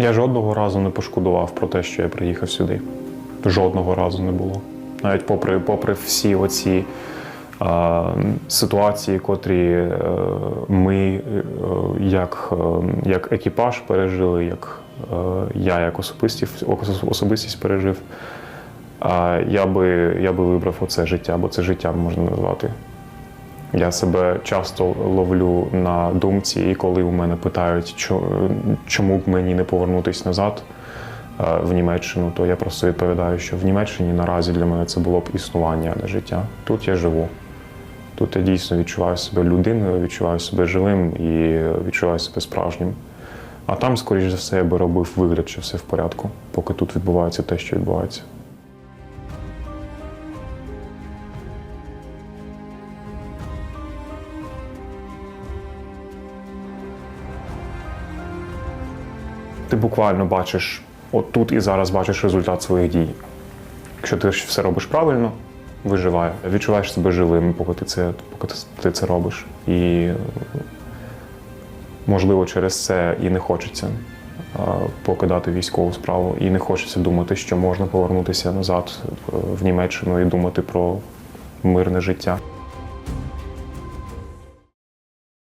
Я жодного разу не пошкодував про те, що я приїхав сюди. Жодного разу не було. Навіть попри, попри всі оці е, ситуації, котрі е, ми е, як, е, як екіпаж пережили, як е, я як особистість, особистість пережив. А я би, я би вибрав оце життя, бо це життя можна назвати. Я себе часто ловлю на думці, і коли у мене питають, чому б мені не повернутися назад е, в Німеччину, то я просто відповідаю, що в Німеччині наразі для мене це було б існування, а не життя. Тут я живу. Тут я дійсно відчуваю себе людиною, відчуваю себе живим і відчуваю себе справжнім. А там, скоріш за все, я би робив вигляд, що все в порядку, поки тут відбувається те, що відбувається. Ти буквально бачиш, от тут і зараз бачиш результат своїх дій. Якщо ти все робиш правильно, виживає, відчуваєш себе живим, поки ти це, поки ти- це робиш. І можливо через це і не хочеться покидати військову справу, і не хочеться думати, що можна повернутися назад е, в Німеччину і думати про мирне життя.